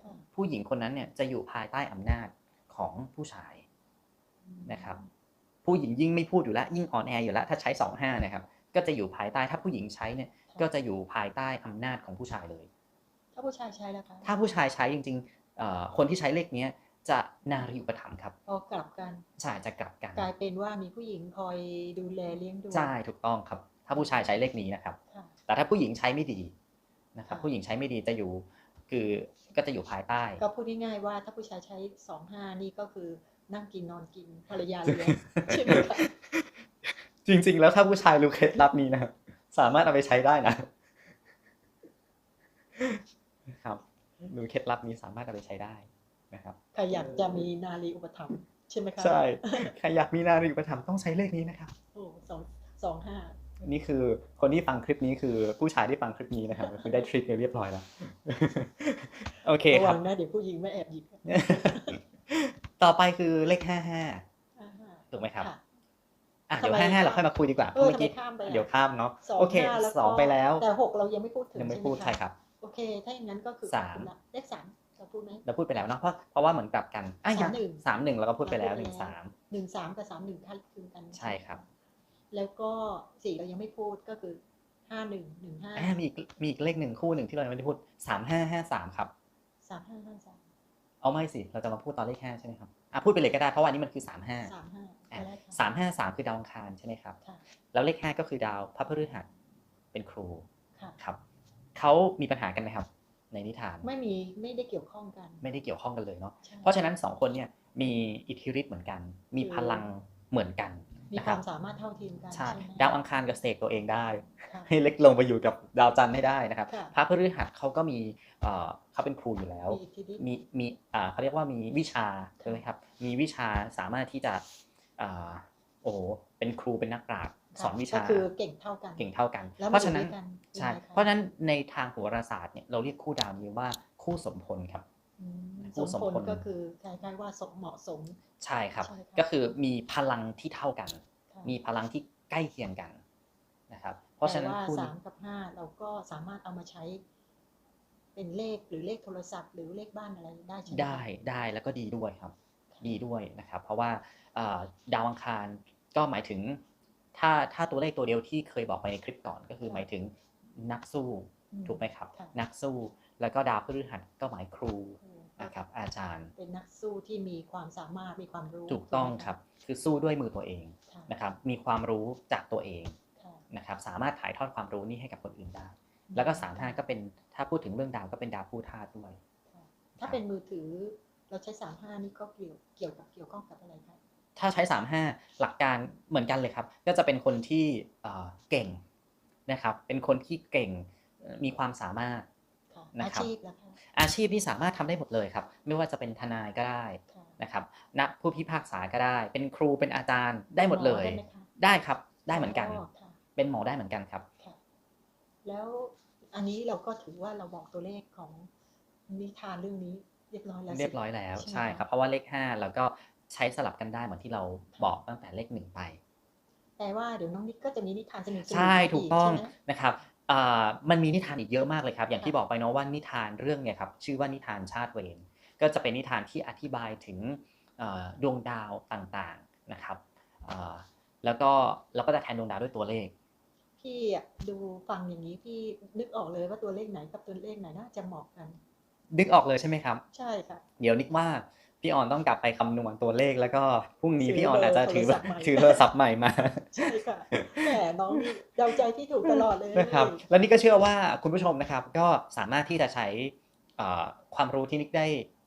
Speaker 2: ค่ะ
Speaker 1: ผู้หญิงคนนั้นเนี่ยจะอยู่ภายใต้อำนาจของผู้ชายนะครับ ผู้หญิงยิ่งไม่พูดอยู่แล้วยิ่งอ่อนแออยู่แล้วถ้าใช้สองห้านะครับก็จะอยู่ภายใต้ถ้าผู้หญิงใช้เนี่ย
Speaker 2: ค่ะ
Speaker 1: ก็จะอยู่ภายใต้อำนาจของผู้ชายเลย
Speaker 2: ถ้าผู้ชายใช้แล้วคะ
Speaker 1: ถ้าผู้ชายใช้จริงๆเอ่อคนที่ใช้เลขเนี้ยจะนารีอุปถัมภ์ครับ
Speaker 2: พอกลับกัน
Speaker 1: ใช่จะกลับกัน
Speaker 2: กลายเป็นว่ามีผู้หญิงคอยดูแลเลี้ยงดู
Speaker 1: ใช่ถูกต้องครับ ถ้าผู้ชายใช้เลขนี้นะครับ
Speaker 2: ค่ะ
Speaker 1: แต่ถ้าผู้หญิงใช้ไม่ดีนะครับ
Speaker 2: ค่ะ
Speaker 1: ผู้หญิงใช้ไม่ดีจะอยู่คือก็จะอยู่ภายใต้
Speaker 2: ก็พูดง่ายๆว่าถ้าผู้ชายใช้สองห้านี่ก็คือ นั่งกินนอนกินภรรยาเลี้ยงใช่ไหมคะ
Speaker 1: จริง ๆ แล้วถ้าผู้ชายรู้เคล็ดลับนี้นะครับสามารถเอาไปใช้ได้นะครับรู้เคล็ดลับนี้สามารถเอาไปใช้ได้นะครับ
Speaker 2: ใครอยากจะมีนารีอุปถัมภ์ใช่ไหมคะ
Speaker 1: ใช่ใครอยากมีนารีอุปถัมภ์ต้องใช้เลขนี้นะครับ
Speaker 2: โอ้สองสองห้า
Speaker 1: นี่คือคนที่ฟังคลิปนี้คือผู้ชายที่ฟังคลิปนี้นะครับคือได้ทริคเรียบร้อยแล้ว โอเค
Speaker 2: ระ
Speaker 1: ค
Speaker 2: วั
Speaker 1: รับ
Speaker 2: งนะเดี๋ยวผู้หญิงไม่แอบหยิบ
Speaker 1: ต่อไปคือเลขห้าห้า
Speaker 2: อ่าฮะ
Speaker 1: ถูกไหมครับ
Speaker 2: ค่ะ
Speaker 1: ออะเดี๋ยว
Speaker 2: ทำไม
Speaker 1: ห้าห้า
Speaker 2: ข้าม
Speaker 1: เราค่อยมาคุยดีกว่าเพ
Speaker 2: เอ
Speaker 1: ราะ
Speaker 2: อ
Speaker 1: เมื่อกี้
Speaker 2: ทำไมข้ามไปอะ
Speaker 1: เดี๋ยวข้ามเนาะ
Speaker 2: สอง
Speaker 1: โอเค
Speaker 2: ห้าแล้วก็
Speaker 1: สองไปแล้ว
Speaker 2: แต่หกเรายังไม่พูดถึง
Speaker 1: ยังไม่
Speaker 2: ใช่ห
Speaker 1: พูด
Speaker 2: คะ
Speaker 1: ใช่ครับ
Speaker 2: โอเค ถ้าอย่างนั้นก็คือ
Speaker 1: สาม
Speaker 2: ขอบคุณละเลขสามเราพูดไหม
Speaker 1: เราพูดไปแล้วเนาะเพราะเพราะว่าเหมือนกลับกันอะ
Speaker 2: สามหนึ่ง
Speaker 1: สามหนึ่งเราก็พูดไปแล้ว
Speaker 2: เรา
Speaker 1: ห
Speaker 2: พูด
Speaker 1: นึ่ง
Speaker 2: ไปแล้ว
Speaker 1: สาม
Speaker 2: หนึ่งสามกับสามหนึ่งคล้ายคลึงกัน
Speaker 1: ใช่ครับ
Speaker 2: แล้วก็สี่เรายังไม่พูดก็คือห้าหนึ่งหนึ่งห้า
Speaker 1: อะมีอีกมีอีกเลขหนึ่งคู่หนึ่งที่เรายังไม่ได้พูดสามห้าห้าสามครับ
Speaker 2: สามห้าห้าสาม
Speaker 1: เอาไม่สิ เราจะมาพูดตอนเลขห้าใช่ไหมครับอะพูดไปเลยก็ได้เพราะว่าอันนี้มันคือสามห้า
Speaker 2: สามห้า
Speaker 1: อะ
Speaker 2: อะไรคะ
Speaker 1: สามห้าสามคือดาวอังคารใช่ไหมครับ
Speaker 2: ค่ะ
Speaker 1: แล้วเลขห้าก็คือดาวพระพฤหัสเป็นครู
Speaker 2: ค่ะ
Speaker 1: ครับเขามีปัญหากันไหมครับ ในนิทาน
Speaker 2: ไม่มีไม่ได้เกี่ยวข้องกัน
Speaker 1: ไม่ได้เกี่ยวข้องกันเลยเนาะ
Speaker 2: ใช่
Speaker 1: เพราะฉะนั้นสองคนเนี่ยมีอิทธิฤทธิ์เหมือนกัน มี
Speaker 2: คือ
Speaker 1: พลังเหมือนกัน
Speaker 2: มี
Speaker 1: นะ
Speaker 2: ค
Speaker 1: ครั
Speaker 2: วา
Speaker 1: บ
Speaker 2: มสามารถเท่าเทียมกัน
Speaker 1: ใช่
Speaker 2: ไหม
Speaker 1: ดาวอังคารกับเสกตัวเองได้
Speaker 2: ค่ะ
Speaker 1: ให้เล็กลงไปอยู่กับดาวจันทร์ให้ได้นะครับ
Speaker 2: ค่ะ
Speaker 1: พระพฤหัสเขาก็มีเอ่อเขาเป็นครูอยู่แล้ว
Speaker 2: มีอิทธิฤทธิ์
Speaker 1: มีมีอ่าเขาเรียกว่ามีวิชาใช่ไหมครับมีวิชาสามารถที่จะอ่าโอ้โหเป็นครูเป็นนักปราชญ์
Speaker 2: ค่ะ
Speaker 1: สอนวิชา
Speaker 2: ก็คือเก่งเท่ากัน
Speaker 1: เก่งเท่ากัน
Speaker 2: แล้ว
Speaker 1: เพราะฉะนั้น
Speaker 2: มาอยู่ด้วยกัน
Speaker 1: ใช่
Speaker 2: ยังไงค
Speaker 1: เพราะฉะนั้นในทางโหราศาสตร์เนี่ยเราเรียกคู่ดาวนี้ว่าคู่สมพลครับ
Speaker 2: อืม
Speaker 1: ผู้
Speaker 2: ส
Speaker 1: ส
Speaker 2: ม
Speaker 1: ม
Speaker 2: ผล
Speaker 1: ผล
Speaker 2: ก็คือคล้ายๆว่าสมเหมาะสม
Speaker 1: ใช่ครับ
Speaker 2: ใช่ครับ
Speaker 1: ก็คือมีพลังที่เท่ากัน
Speaker 2: ค่ะ
Speaker 1: มีพลังที่ใกล้เคียงกันนะครับ เพราะฉะนั้น
Speaker 2: แต่ว่า
Speaker 1: คู่
Speaker 2: สา
Speaker 1: นี้
Speaker 2: มกับห้าเราก็สามารถเอามาใช้ เป็นเลขหรือเลขโทรศัพท์ หรือเลขบ้านอะไรได้ใช่ไหมคะ
Speaker 1: ได้ได้แล้วก็ดีด้วยครับ ดีด้วยนะครับ เพราะว่าเอ่อดาวอังคารก็หมายถึง ถ้าถ้าตัวเลขตัวเดียวที่เคยบอกไปในคลิปก่อนก็คือหมายถึงนักสู้
Speaker 2: อืม
Speaker 1: ถูกไหมครับ
Speaker 2: ค่ะ
Speaker 1: นักสู้แล้วก็ดาวพฤหัสก็หมายครู
Speaker 2: อืม
Speaker 1: นะครับอาจารย์
Speaker 2: เป็นนักสู้ที่มีความสามารถมีความรู้
Speaker 1: ถูกต้อง
Speaker 2: ไหมะ
Speaker 1: ครับ คือสู้ด้วยมือตัวเอง
Speaker 2: ค่ะ
Speaker 1: นะครับ มีความรู้จากตัวเอง
Speaker 2: ค่ะ
Speaker 1: นะครับ สามารถถ่ายทอดความรู้นี้ให้กับคนอื่นได้ แล้วก็สามห้าก็เป็นถ้าพูดถึงเรื่องดาวก็เป็นดาวผู้ธาตุด้วย
Speaker 2: ค่ะถ้าเป็นมือถือเราใช้สามห้านี่ก็เกี่ยวเกี่ยวกับเกี่ยวข้องกับอะไรคะ
Speaker 1: ถ้าใช้35หลักการเหมือนกันเลยครับ ก็จะเป็นคนที่เอ่อเก่งนะครับ เป็นคนที่เก่งเอ่อมีความสามารถ
Speaker 2: ค่ะ
Speaker 1: นะ
Speaker 2: อา
Speaker 1: ครับ
Speaker 2: ชีพล่ะคะ
Speaker 1: อาชีพที่สามารถทำได้หมดเลยครับ ไม่ว่าจะเป็นทนายก็ได้
Speaker 2: ค่ะ
Speaker 1: นะครับนักผู้พิพากษาก็ได้ เป็นครูเป็นอาจารย์ได้หมดเลย
Speaker 2: ได้ไหมคะ
Speaker 1: ได้ครับได้เหมือนกัน
Speaker 2: ค่ะ
Speaker 1: เป็นหมอได้เหมือนกันครับ
Speaker 2: ค่ะแล้วอันนี้เราก็ถือว่าเราบอกตัวเลขของนิทานเรื่องนี้เรียบร้อยแล้วสิ
Speaker 1: เรียบร้อยแล้ว
Speaker 2: ใช่ไหม
Speaker 1: ใช่
Speaker 2: คะ
Speaker 1: ครับเพราะว่าเลข5เราก็ใช้สลับกันได้เหมือนที่เราบอกตั้งแต่เลขหนึ่งไป
Speaker 2: แต่ว่าเดี๋ยวน้องนิกก็จะมีนิทานสนุกๆ
Speaker 1: ใช่
Speaker 2: มา
Speaker 1: ถูกต้อง
Speaker 2: ใช่ไหม
Speaker 1: นะครับอ่า มันมีนิทานอีกเยอะมากเลยครับ อย่างที่
Speaker 2: ค่ะ
Speaker 1: บอกไปเนาะว่านิทานเรื่องเนี่ยครับชื่อว่านิทานชาติเวรก็จะเป็นนิทานที่อธิบายถึงเอ่อดวงดาวต่างๆนะครับอ่าแล้วก็เราก็จะแทนดวงดาวด้วยตัวเลข
Speaker 2: พี่อะดูฟังอย่างนี้พี่นึกออกเลยว่าตัวเลขไหนกับตัวเลขไหนน่าจะเหมาะกัน
Speaker 1: นึกออกเลยใช่ไหมครับ
Speaker 2: ใช่ค่ะ
Speaker 1: เดี๋ยวนิกว่า พี่ออนต้องกลับไปคำนวณตัวเลขแล้วก็พรุ่งนี้
Speaker 2: ถือ
Speaker 1: พี่ออนอาจจะถือ
Speaker 2: เบอร์โทรศัพท์ใหม่
Speaker 1: ถือโทรศัพท์ใหม่มา
Speaker 2: ใช่ค่ะแหมน้องนี่เดาใจพี่ถูกตลอดเลย
Speaker 1: นะครับแล้วนี่ก็เชื่อว่าคุณผู้ชมนะครับ ก็สามารถที่จะใช้เอ่อความรู้ที่นิกได้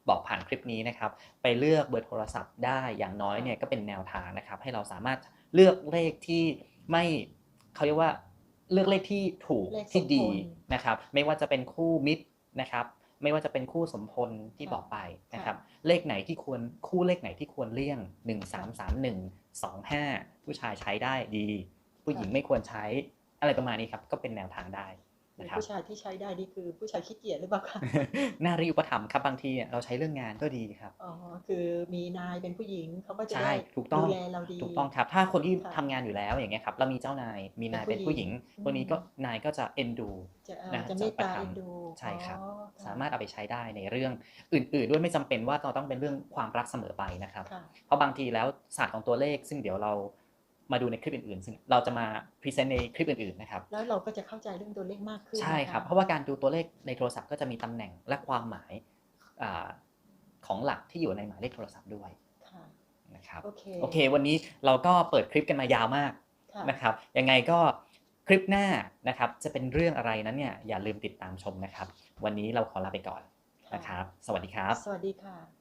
Speaker 1: บอกผ่านคลิปนี้นะครับ ไปเลือกเบอร์โทรศัพท์ได้อย่างน้อยเนี่ยก็เป็นแนวทางนะครับ ให้เราสามารถเลือกเลขที่ไม่เขาเรียกว่าเลือกเลขที่ถูก
Speaker 2: เลขสม
Speaker 1: ที่ดี
Speaker 2: พล
Speaker 1: นะครับ ไม่ว่าจะเป็นคู่มิตรนะครับ ไม่ว่าจะเป็นคู่สมพลที่
Speaker 2: ค่ะ
Speaker 1: บอกไปนะครับ
Speaker 2: ค่ะ
Speaker 1: เลขไหนที่ควรคู่เลขไหนที่ควรเลี่ยง 1 3 3 1 2 5 ผู้ชายใช้ได้ดี ผู้หญิงไม่ควรใช้อะไรประมาณนี้ครับ ก็เป็นแนวทางได้
Speaker 2: หรือ
Speaker 1: นะครับ
Speaker 2: ผู้ชายที่ใช้ได้นี่คือผู้ชายขี้เกียจหรือเปล่าคะ
Speaker 1: น่ารีอุปถัมภ์ครับบางทีเนี่ยเราใช้เรื่องงานก็ดีครับ
Speaker 2: อ๋อคือมีนายเป็นผู้หญิงเขาก็จะ
Speaker 1: ใช่
Speaker 2: ได้
Speaker 1: ถูกต้อง
Speaker 2: ดูแลเราดี
Speaker 1: ถูกต้องครับถ้าคนที่
Speaker 2: ค่ะ
Speaker 1: ทำงานอยู่แล้วอย่างเงี้ยครับเรามีเจ้านายมีนาย
Speaker 2: เป็
Speaker 1: เป็น
Speaker 2: นผู้
Speaker 1: ผู้ห
Speaker 2: หญิ
Speaker 1: ญิง
Speaker 2: ง
Speaker 1: คนนี้ก็
Speaker 2: อืม
Speaker 1: นายก็จะเอ็นดู
Speaker 2: จะเอ่อ
Speaker 1: นะ
Speaker 2: จะ
Speaker 1: จะ
Speaker 2: เมต
Speaker 1: ประ
Speaker 2: ตา
Speaker 1: ทำ
Speaker 2: เอ็นดู
Speaker 1: ใช่ครับ
Speaker 2: อ๋อค่ะ
Speaker 1: สามารถเอาไปใช้ได้ในเรื่องอื่น ๆ ด้วยไม่จำเป็นว่าเราต้องเป็นเรื่องความรักเสมอไปนะครับ
Speaker 2: ค่ะ
Speaker 1: เพราะบางทีแล้วศาสตร์ของตัวเลขซึ่งเดี๋ยวเรา มาดูในคลิปอื่นๆ ซึ่งเราจะมาพรีเซนต์ในคลิปอื่นๆนะครับ
Speaker 2: แล้วเราก็จะเข้าใจเรื่องตัวเลขมากขึ้น
Speaker 1: ใช่ครับ
Speaker 2: นะะ
Speaker 1: เพราะว่าการดูตัวเลขในโทรศัพท์ก็จะมีตำแหน่งและความหมายอาของหลักที่อยู่ในหมายเลขโทรศัพท์ด้วย
Speaker 2: ค่ะ
Speaker 1: นะครับ
Speaker 2: โอเค
Speaker 1: โอเค วันนี้เราก็เปิดคลิปกันมายาวมาก
Speaker 2: ค่ะ
Speaker 1: นะครับ ยังไงก็คลิปหน้านะครับ จะเป็นเรื่องอะไรนั้นเนี่ยอย่าลืมติดตามชมนะครับ วันนี้เราขอลาไปก่อนนะครับ สวัสดีครับ
Speaker 2: สวัสดีค่ะ